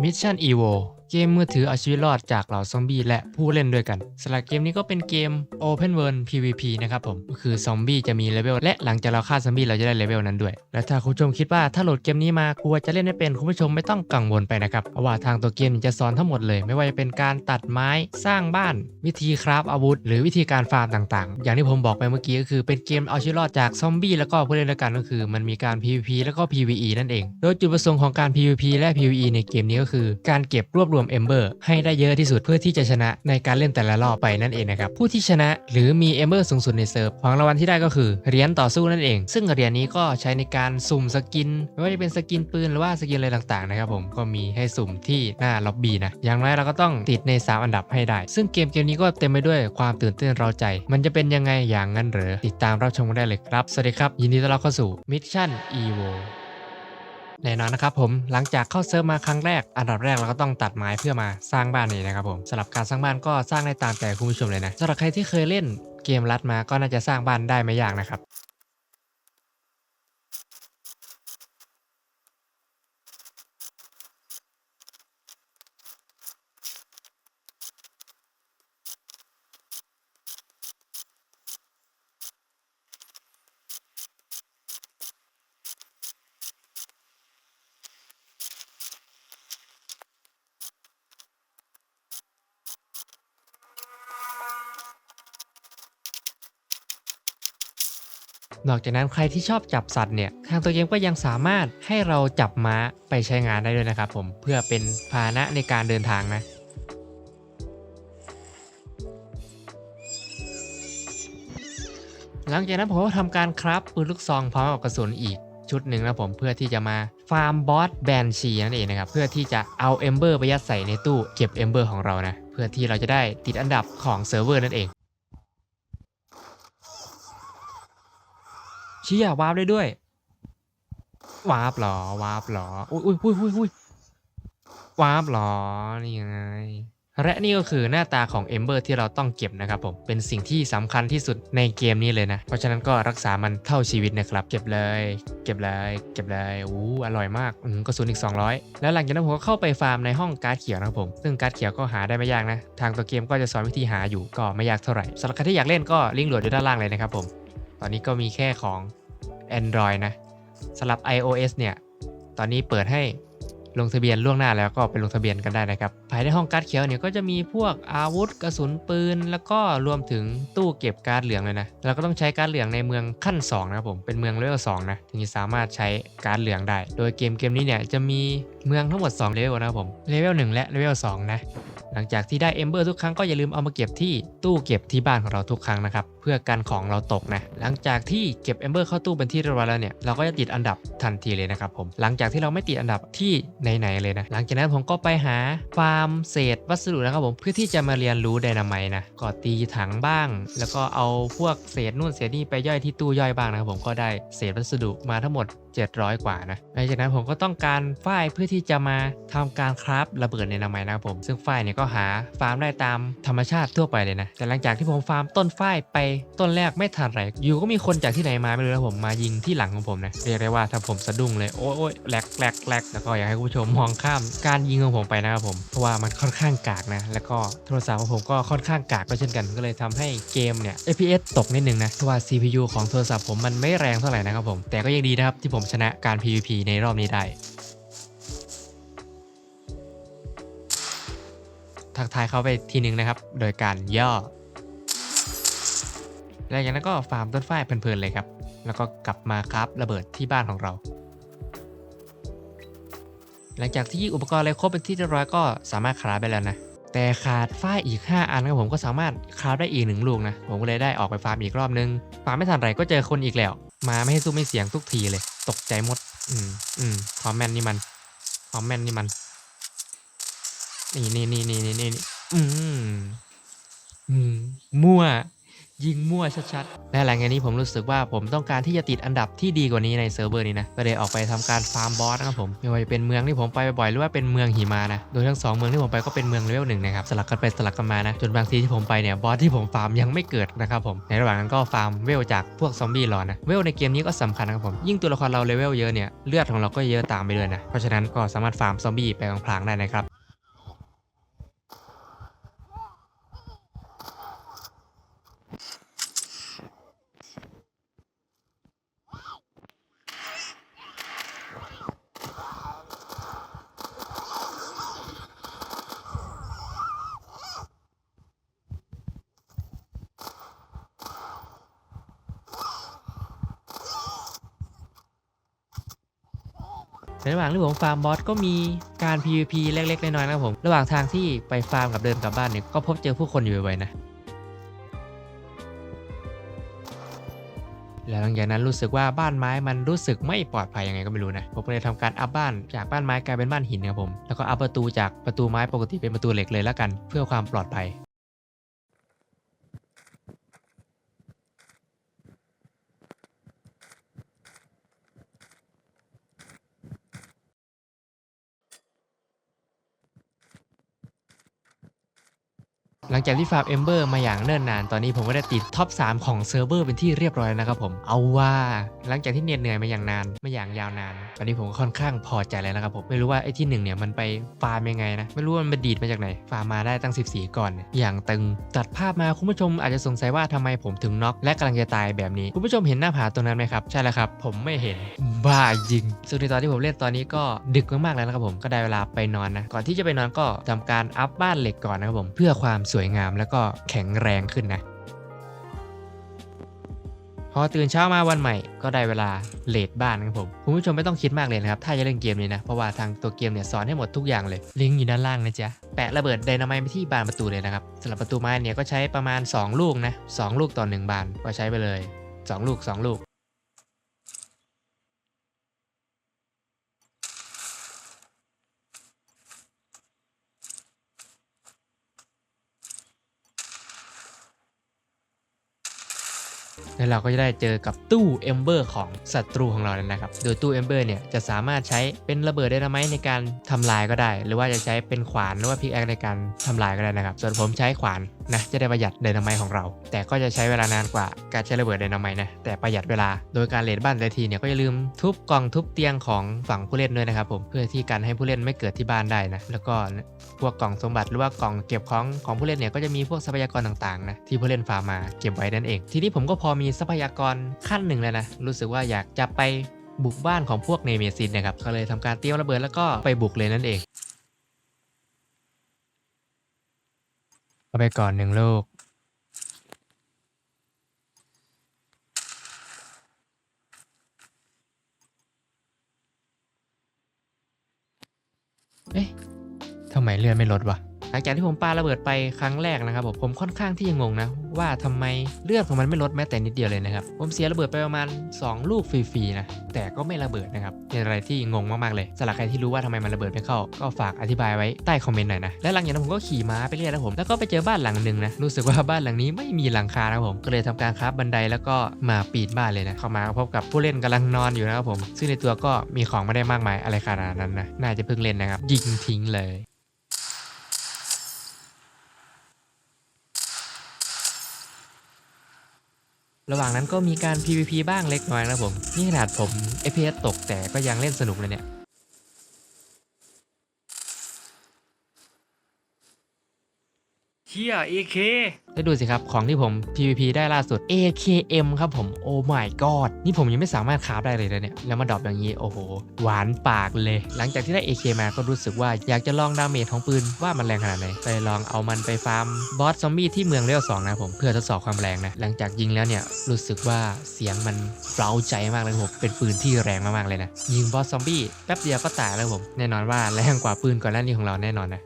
Mission Evo เกมมือถือเอาชีวิตรอดจากเหล่าซอมบี้และผู้เล่นด้วยกันสำหรับเกมนี้ก็เป็นเกม Open World PVP นะครับผมก็คือซอมบี้จะมีเลเวลและหลังจากเราฆ่าซอมบี้เราจะได้เลเวลนั้นด้วย และถ้าคุณผู้ชมคิดว่าถ้าโหลดเกมนี้มากลัวจะเล่นไม่เป็นคุณผู้ชมไม่ต้องกังวลไปนะครับเพราะว่าทางตัวเกมจะสอนทั้งหมดเลย ไม่ว่าจะเป็นการตัดไม้สร้างบ้าน วิธีคราฟอาวุธ หรือวิธีการฟาร์มต่างๆ อย่างที่ผมบอกไปเมื่อกี้ก็คือเป็นเกมเอาชีวิตรอดจากซอมบี้แล้วก็ผู้เล่นด้วยกันก็คือ มันมีการ PVP แล้วก็ PVE นั่นเอง โดยจุดประสงค์ของการ PVP และ PVE ในเกมนี้ก็คือ การเก็บรวบรวม Ember ให้ได้เยอะที่สุดเพื่อที่จะชนะในการเล่นแต่ละรอบไปนั่นเองนะครับผู้ที่ชนะหรือมี Ember สูงสุดในเซิร์ฟของรางวัลที่ได้ก็คือเหรียญต่อสู้นั่นเอง ซึ่งเหรียญนี้ก็ใช้ในการสุ่มสกินไม่ว่าจะเป็นสกินปืนหรือว่าสกินอะไรต่างๆนะครับผมก็มีให้สุ่มที่หน้าล็อบบี้นะอย่างไรเราก็ต้องติดใน 3 อันดับให้ได้ ซึ่งเกมเกมนี้ก็เต็มไปด้วยความตื่นเต้นเร้าใจ มันจะเป็นยังไงอย่างนั้นหรือติดตามรับชมกันได้เลยครับสวัสดีครับยินดีต้อนรับเข้าสู่ Mission Evo แน่นอนนะครับผมหลังจากเข้าเซิร์ฟมาครั้งแรก อันดับแรกเราก็ต้องตัดไม้เพื่อมาสร้างบ้านนี้นะครับผมสำหรับการสร้างบ้านก็สร้างได้ตามแต่คุณผู้ชมเลยนะสำหรับใครที่เคยเล่นเกมรัดมาก็น่าจะสร้างบ้านได้ไม่ยากนะครับ นอกจากนั้นใครที่ชอบจับสัตว์เนี่ยทางตัวเกมก็ยังสามารถให้เราจับม้าไปใช้งานได้ด้วยนะครับผมเพื่อเป็นพาหนะในการเดินทางนะหลังจากนั้นผมก็ทำการคราฟปืนลูกซองพร้อมกับกระสุนอีกชุดหนึ่งนะผมเพื่อที่จะมาฟาร์มบอสแบนชีนั่นเองนะครับเพื่อที่จะเอาเอมเบอร์ไปยัดใส่ในตู้เก็บเอมเบอร์ของเรานะเพื่อที่เราจะได้ติดอันดับของเซิร์ฟเวอร์นั่นเอง ชี่ยวาร์ปได้ด้วยวาร์ปเหรอวาร์ปเหรออุ้ยอุ้ยอุ้ยอุ้ยอุ้ยวาร์ปเหรอนี่ไงและนี่ก็คือหน้าตาของ Ember ที่เราต้องเก็บนะครับผมเป็นสิ่งที่สำคัญที่สุดในเกมนี้เลยนะ เพราะฉะนั้นก็รักษามันเท่าชีวิตนะครับ เก็บเลย เก็บเลย เก็บเลยอู้อร่อยมากอืมกระสุนอีก 200 แล้วหลังจากนั้นผมก็เข้าไปฟาร์มในห้องการ์ดเขียวนะครับผม ซึ่งการ์ดเขียวก็หาได้ไม่ยากนะ ทางตัวเกมก็จะสอนวิธีหาอยู่ก็ไม่ยากเท่าไหร่สำหรับใครที่อยากเล่นก็ลิงก์โหลดอยู่ด้านล่างเลยนะครับผม ตอนนี้ก็มีแค่ของ Android นะสำหรับ iOS เนี่ย ตอนนี้เปิดให้ ลงทะเบียนล่วงหน้าแล้วก็ไปลงทะเบียนกันได้นะครับภายในห้องการ์ดเขียวเนี่ยก็จะมีพวกอาวุธกระสุนปืน แล้วก็รวมถึงตู้เก็บการ์ดเหลืองเลยนะเราก็ต้องใช้การ์ดเหลืองในเมืองขั้น2นะครับผมเป็นเมืองเลเวล2นะถึงจะสามารถใช้การ์ดเหลืองได้ โดยเกมเกมนี้เนี่ยจะมีเมืองทั้งหมด2เลเวลนะครับผมเลเวล1และเลเวล2นะหลังจากที่ได้เอมเบอร์ทุกครั้งก็อย่าลืมเอามาเก็บที่ตู้เก็บที่บ้านของเราทุกครั้งนะครับเพื่อกันของเราตกนะหลังจากที่เก็บเอมเบอร์เข้าตู้เป็นที่เรียบร้อยแล้วเนี่ยเราก็จะติดอันดับทันทีเลยนะครับผมหลังจากที่เราไม่ติดอันดับที่ไหนๆเลยนะ หลังจากนั้นผมก็ไปหาฟาร์มเศษวัสดุนะครับผมเพื่อที่จะมาเรียนรู้ไดนาไมต์นะก็ตีถังบ้าง แล้วก็เอาพวกเศษนู่นเศษนี่ไปย่อยที่ตู้ย่อยบ้างนะครับผมก็ได้เศษวัสดุมาทั้งหมด700 กว่านะหลังจากนั้นผมก็ต้องการฝ้ายเพื่อที่จะมาทำการคราฟระเบิดในนามัยนะครับผม ซึ่งฝ้ายเนี่ยก็หาฟาร์มได้ตามธรรมชาติทั่วไปเลยนะ แต่หลังจากที่ผมฟาร์มต้นฝ้ายไปต้นแรกไม่ทันไร อยู่ก็มีคนจากที่ไหนมาไม่รู้นะผมมายิงที่หลังของผมนะ เรียกได้ว่าถ้าผมสะดุ้งเลย โอ้ยโอ้ยแหลกแหลกแหลกแล้วก็อยากให้คุณผู้ชมมองข้ามการยิงของผมไปนะครับผม เพราะว่ามันค่อนข้างกากนะ แล้วก็โทรศัพท์ของผมก็ค่อนข้างกากก็เช่นกัน ก็เลยทำให้เกมเนี่ย FPS ตกนิดนึงนะเพราะว่า CPU ของโทรศัพท์ผมมันไม่แรงเท่าไหร่นะครับผม แต่ก็ยังดีนะครับที่ผมชนะการ PVP ในรอบนี้ได้ทักทายเขาไปทีนึงนะครับ โดยการย่อ แล้วจากนั้นก็ฟาร์มต้นฝ้ายเพลินๆเลยครับ แล้วก็กลับมาครับระเบิดที่บ้านของเรา หลังจากที่อุปกรณ์อะไรครบเป็นที่เรียบร้อยก็สามารถคราฟไปแล้วนะ แต่ขาดฝ้ายอีก 5 อันครับผมก็สามารถคราฟได้อีกหนึ่งลูกนะ ผมก็เลยได้ออกไปฟาร์มอีกรอบนึง ฟาร์มไม่ทันไรก็เจอคนอีกแล้ว มาไม่ให้สู้ไม่เสียงทุกทีเลย ตกใจหมด อืมอืมความแม่นนี่มัน ความแม่นนี่มัน นี่นี่นี่นี่นี่นี่อืมอืมมั่ว ยิงมั่วชัดๆ และหลังจากนี้ผมรู้สึกว่าผมต้องการที่จะติดอันดับที่ดีกว่านี้ในเซิร์ฟเวอร์นี้นะ ก็เลยออกไปทำการฟาร์มบอสนะครับผม ไม่ว่าจะเป็นเมืองที่ผมไปบ่อยๆหรือว่าเป็นเมืองหิมานะ โดยทั้งสองเมืองที่ผมไปก็เป็นเมืองเลเวลหนึ่งนะครับ สลับกันไปสลับกันมานะ จนบางทีที่ผมไปเนี่ยบอสที่ผมฟาร์มยังไม่เกิดนะครับผม ในระหว่างนั้นก็ฟาร์มเวลจากพวกซอมบี้รอนะ เวลในเกมนี้ก็สำคัญนะครับผม ยิ่งตัวละครเราเลเวลเยอะเนี่ย เลือดของเราก็เยอะตามไปด้วยนะ เพราะฉะนั้นก็สามารถฟาร์มซอมบี้ไปพลางๆได้นะครับ ในระหว่างที่ผมฟาร์มบอสก็มีการ PVP เล็กๆ น้อยๆนะครับผม ระหว่างทางที่ไปฟาร์มกับเดินกลับบ้านเนี่ยก็พบเจอผู้คนอยู่บ่อยๆนะ แล้วหลังจากนั้นรู้สึกว่าบ้านไม้มันรู้สึกไม่ปลอดภัยยังไงก็ไม่รู้นะ ผมเลยทำการอัพบ้านจากบ้านไม้กลายเป็นบ้านหินครับผม แล้วก็อัพประตูจากประตูไม้ปกติเป็นประตูเหล็กเลยแล้วกัน เพื่อความปลอดภัย หลังจากที่ฟาร์มเอมเบอร์มาอย่างเนิ่นนาน ตอนนี้ผมก็ได้ติดท็อป 3 ของเซิร์ฟเวอร์เป็นที่เรียบร้อยแล้วนะครับผม เอาว่าหลังจากที่เหน็ดเหนื่อยมาอย่างนานมาอย่างยาวนาน ตอนนี้ผมก็ค่อนข้างพอใจแล้วนะครับผม ไม่รู้ว่าไอ้ที่หนึ่งเนี่ยมันไปฟาร์มยังไงนะ ไม่รู้ว่ามันไปดีดมาจากไหน ฟาร์มมาได้ตั้ง 14 ก่อนเนี่ยอย่างตึง ตัดภาพมาคุณผู้ชมอาจจะสงสัยว่าทำไมผมถึงน็อกและกำลังจะตายแบบนี้ คุณผู้ชมเห็นหน้าผาตรงนั้นไหมครับ ใช่แล้วครับ ผมไม่เห็น บ้าจริงซึ่งในตอนที่ผมเล่นตอนนี้ก็ดึกมากๆแล้วนะครับผม ก็ได้เวลาไปนอนนะ ก่อนที่จะไปนอนก็ทำการอัพบ้านเหล็กก่อนนะครับผม เพื่อความสวยยงามแล้วก็แข็งแรงขึ้นนะ พอตื่นเช้ามาวันใหม่ก็ได้เวลาเลดบ้านครับผมคุณผู้ชมไม่ต้องคิดมากเลยนะครับ ถ้าจะเล่นเกมนี้นะ เพราะว่าทางตัวเกมเนี่ยสอนให้หมดทุกอย่างเลย ลิงก์อยู่ด้านล่างนะจ๊ะ แปะระเบิดไดนาไมต์ไปที่บานประตูเลยนะครับสำหรับประตูไม้เนี่ยก็ใช้ประมาณ 2 ลูกนะ2ลูกต่อ1บานก็ใช้ไปเลย 2 ลูก 2 ลูก แล้วเราก็จะได้เจอกับตู้เอมเบอร์ของศัตรูของเราแล้วนะครับ โดยตู้เอมเบอร์เนี่ยจะสามารถใช้เป็นระเบิดไดนาไมต์ในการทำลายก็ได้ หรือว่าจะใช้เป็นขวานหรือว่าพิกแอคในการทำลายก็ได้นะครับ ส่วนผมใช้ขวาน นะจะได้ประหยัดไดนาไมต์ของเรา แต่ก็จะใช้เวลานานกว่าการใช้ระเบิดไดนาไมต์นะแต่ประหยัดเวลาโดยการเลดบ้านแต่ละทีเนี่ยก็อย่าลืมทุบกล่องทุบเตียงของฝั่งผู้เล่นด้วยนะครับผมเพื่อที่การให้ผู้เล่นไม่เกิดที่บ้านได้นะแล้วก็พวกกล่องสมบัติหรือว่ากล่องเก็บของของผู้เล่นเนี่ยก็จะมีพวกทรัพยากรต่างๆนะที่ผู้เล่นฟาร์มาเก็บไว้นั่นเอง ทีนี้ผมก็พอมีทรัพยากรขั้นหนึ่งแล้วนะรู้สึกว่าอยากจะไปบุกบ้านของพวกเนเมซินนะครับก็เลยทำการเตรียมระเบิดแล้วก็ไปบุกเลยนั่นเอง เอาไปก่อนหนึ่งลูก เอ๊ะทำไมเลื่อนไม่ลดวะ หลังจากที่ผมปาระเบิดไปครั้งแรกนะครับผมผมค่อนข้างที่จะงงนะ ว่าทำไมเลือดของมันไม่ลดแม้แต่นิดเดียวเลยนะครับ ผมเสียระเบิดไปประมาณ 2 ลูกฟรีๆนะแต่ก็ไม่ระเบิดนะครับเป็นอะไรที่งงมากๆเลยสำหรับใครที่รู้ว่าทำไมมันระเบิดไม่เข้า ก็ฝากอธิบายไว้ใต้คอมเมนต์หน่อยนะและหลังจากนั้นผมก็ขี่ม้าไปเรื่อยนะผมแล้วก็ไปเจอบ้านหลังหนึ่งนะรู้สึกว่าบ้านหลังนี้ไม่มีหลังคานะผมก็เลยทำการคราฟบันไดแล้วก็มาปีนบ้านเลยนะเข้ามาพบกับผู้เล่นกำลังนอนอยู่นะครับผม ซึ่งในตัวก็มีของไม่ได้มากมายอะไรขนาดนั้นนะน่าจะเพิ่งเล่นนะครับยิงทิ้งเลย ระหว่างนั้นก็มีการ PVP บ้างเล็กน้อยนะผม นี่ขนาดผม FPS ตกแต่ก็ยังเล่นสนุกเลยเนี่ย เฮียเอเคได้ดูสิครับ ของที่ผม PVP ได้ล่าสุด AKM ครับผม โอ้ my god นี่ผมยังไม่สามารถคาฟได้เลยนะเนี่ย แล้วมาดรอปอย่างนี้ โอ้โห หวานปากเลย หลังจากที่ได้ AK มาก็รู้สึกว่าอยากจะลองดาเมจของปืนว่ามันแรงขนาดไหนไปลองเอามันไปฟาร์มบอสซอมบี้ที่เมืองเลเวลสองนะผมเพื่อทดสอบความแรงนะ หลังจากยิงแล้วเนี่ยรู้สึกว่าเสียงมันเร้าใจมากเลยผมเป็นปืนที่แรงมากๆเลยนะยิงบอสซอมบี้แป๊บเดียวก็ตายแล้วผมแน่นอนว่าแรงกว่าปืนก่อนหน้านี้ของเราแน่นอนนะ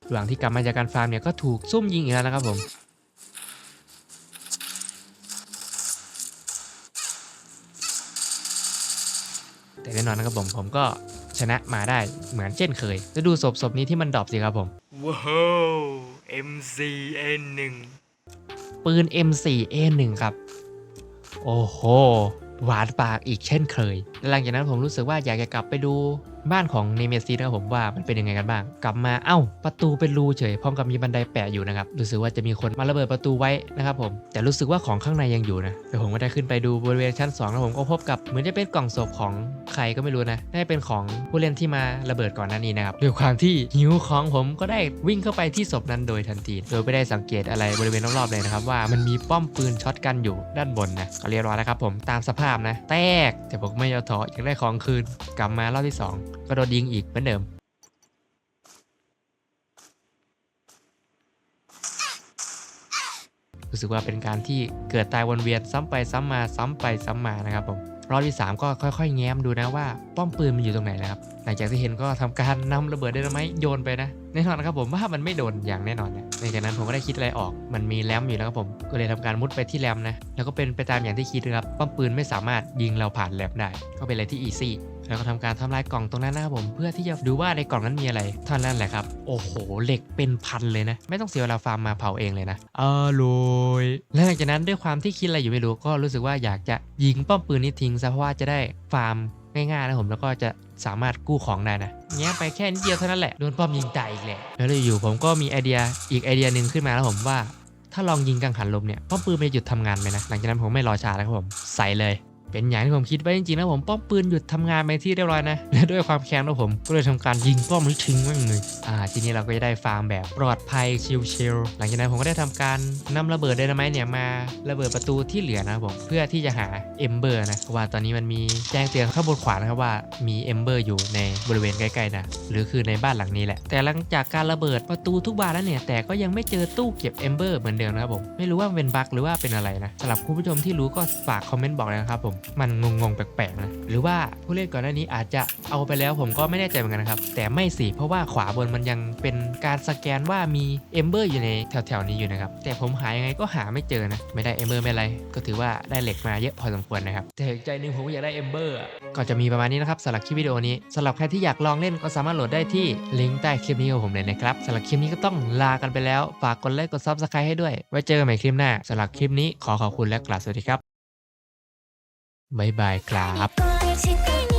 ระ หว่างที่กลับมาจากการฟาร์มเนี่ยก็ถูกซุ่มยิงอีกแล้วนะครับผมแต่แน่นอนนะครับผมผมก็ชชนะมาได้เหมือนเช่นเคยจะดูศพศพนี้ที่มันดรอปสิครับผมว้าว MCN 1 ปืน M4A1 ครับ โอ้โห หวานปากอีกเช่นเคย หลังจากนั้นผมรู้สึกว่าอยากจะกลับไปดู บ้านของเนเมซิสนะครับผมว่ามันเป็นยังไงกันบ้าง กลับมาเอ้า ประตูเป็นรูเฉยพร้อมกับมีบันไดแปะอยู่นะครับรู้สึกว่าจะมีคนมาระเบิดประตูไว้นะครับผมแต่รู้สึกว่าของข้างในยังอยู่นะแต่ผมก็ได้ขึ้นไปดูบริเวณชั้น2แล้วผมก็พบกับเหมือนจะเป็นกล่องศพของใครก็ไม่รู้นะน่าจะเป็นของผู้เล่นที่มาระเบิดก่อนหน้านี้นะครับด้วยความที่หิวของผมก็ได้วิ่งเข้าไปที่ศพนั้นโดยทันทีโดยไม่ได้สังเกตอะไรบริเวณรอบๆเลยนะครับว่ามันมีป้อมปืนช็อตกันอยู่ด้านบนนะก็เรียบร้อยแล้วครับผมตามสภาพนะ แตกแต่ผมไม่ยอมถออยากได้ของคืนกลับมารอบที่ 2ก็โดนยิงอีกเหมือนเดิม รู้สึกว่าเป็นการที่เกิดตายวนเวียนซ้ำไปซ้ำมาซ้ำไปซ้ำมานะครับผมรอบที่ 3 ก็ค่อยๆ แง้มดูนะว่า ป้อมปืนมันอยู่ตรงไหนนะครับ หลังจากที่เห็นก็ทำการนำระเบิดไดนาไมต์โยนไปนะ แน่นอนนะครับผมว่ามันไม่โดนอย่างแน่นอนนะในจากนั้นผมก็ได้คิดอะไรออก มันมีแรมอยู่แล้วครับผม ก็เลยทำการมุดไปที่แรมนะ แล้วก็เป็นไปตามอย่างที่คิดนะครับ ป้อมปืนไม่สามารถยิงเราผ่านแรมได้ ก็เป็นอะไรที่อีซี่ แล้วก็ทำการทำลายกล่องตรงนั้นนะครับผมเพื่อที่จะดูว่าในกล่องนั้นมีอะไรเท่านั้นแหละครับ โอ้โหเหล็กเป็นพันเลยนะ ไม่ต้องเสียเวลาฟาร์มมาเผาเองเลยนะอร่อยและหลังจากนั้นด้วยความที่คิดอะไรอยู่ไม่รู้ก็รู้สึกว่าอยากจะยิงป้อมปืนนี้ทิ้งซะเพราะว่าจะได้ฟาร์มง่ายๆนะผมแล้วก็จะสามารถกู้ของได้นะแง้ไปแค่นิดเดียวเท่านั้นแหละโดนป้อมยิงตายอีกแหละแล้วอยู่ๆผมก็มีไอเดียอีกไอเดียหนึ่งขึ้นมาแล้วผมว่าถ้าลองยิงกังหันลมเนี่ยป้อมปืนมันจะหยุดทำงานไหมนะหลังจากนั้นผมไม่รอช้าแล้วครับผมใส่เลย เป็นอย่างที่ผมคิดไว้จริงๆนะผมป้อมปืนหยุดทำงานไปที่เรียบร้อยนะและด้วยความแค้นของผมก็เลยทำการยิงป้อมนี้ทิ้งแม่งเลยอ่าทีนี้เราก็จะได้ฟาร์มแบบปลอดภัยชิลๆหลังจากนั้นผมก็ได้ทำการนำระเบิดไดนาไมต์เนี่ยมาระเบิดประตูที่เหลือนะผมเพื่อที่จะหาเอมเบอร์นะเพราะว่าตอนนี้มันมีแจ้งเตือนข้างบนขวานะครับว่ามีเอมเบอร์อยู่ในบริเวณใกล้ๆนะหรือคือในบ้านหลังนี้แหละ แต่หลังจากการระเบิดประตูทุกบานแล้วเนี่ย แต่ก็ยังไม่เจอตู้เก็บเอมเบอร์เหมือนเดิมนะครับผมไม่รู้ว่าเป็นบั๊กหรือว่าเป็นอะไรนะสำหรับคุณผู้ชมที่รู้ก็ฝากคอมเมนต์บอกเลยนะครับผมมันงงๆแปลกๆนะหรือว่าผู้เล่นก่อนหน้านี้อาจจะเอาไปแล้วผมก็ไม่แน่ใจเหมือนกันนะครับ แต่ไม่สิเพราะว่าขวาบนมันยังเป็นการสแกนว่ามีเอมเบอร์อยู่ในแถวๆนี้อยู่นะครับแต่ผมหายังไงก็หาไม่เจอนะไม่ได้เอมเบอร์ไม่ไร ก็ถือว่าได้เหล็กมาเยอะพอสมควรนะครับแต่ใจหนึงผมก็อยากได้เอมเบอร์ก็จะมีประมาณนี้นะครับสำหรับคลิปวิดีโอนี้สำหรับใครที่อยากลองเล่นก็สามารถโหลดได้ที่ลิงก์ใต้คลิปนี้ของผมเลยนะครับสำหรับคลิปนี้ก็ต้องลากันไปแล้ว ฝากกดไลค์กดซับสไครต์ให้ด้วย ไว้เจอกันใหม่คลิปหน้าสำหรับคลิปนี้ขอขอบคุณและกราบสวัสดีครับ บ๊ายบายครับ